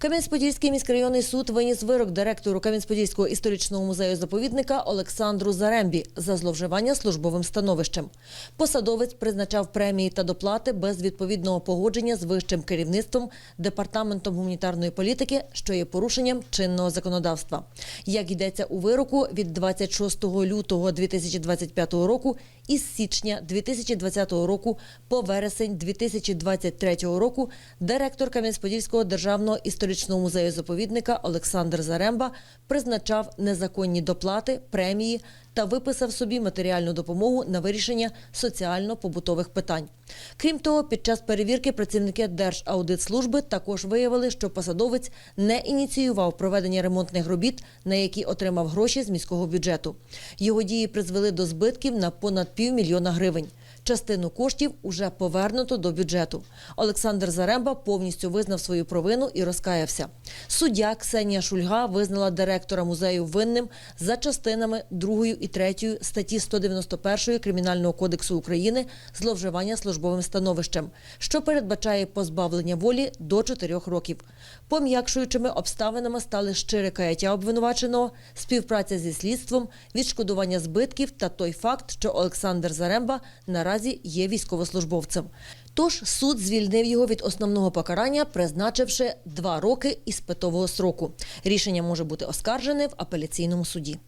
Кам'янець-Подільський міськрайонний суд виніс вирок директору Кам'янець-Подільського історичного музею заповідника Олександру Зарембі за зловживання службовим становищем. Посадовець призначав премії та доплати без відповідного погодження з вищим керівництвом департаментом гуманітарної політики, що є порушенням чинного законодавства. Як йдеться у вироку від 26 лютого 2025 року із січня 2020 року по вересень 2023 року директор Кам'янець-Подільського державного історичного музею заповідника Олександр Заремба призначав незаконні доплати, премії та виписав собі матеріальну допомогу на вирішення соціально-побутових питань. Крім того, під час перевірки працівники Держаудитслужби також виявили, що посадовець не ініціював проведення ремонтних робіт, на які отримав гроші з міського бюджету. Його дії призвели до збитків на понад півмільйона гривень. Частину коштів уже повернуто до бюджету. Олександр Заремба повністю визнав свою провину і розкаявся. Суддя Ксенія Шульга визнала директора музею винним за частинами 2 і 3 статті 191 Кримінального кодексу України зловживання службовим становищем, що передбачає позбавлення волі до 4 років. Пом'якшуючими обставинами стали щире каяття обвинуваченого, співпраця зі слідством, відшкодування збитків та той факт, що Олександр Заремба наразі є військовослужбовцем. Тож суд звільнив його від основного покарання, призначивши два роки із питового сроку. Рішення може бути оскаржене в апеляційному суді.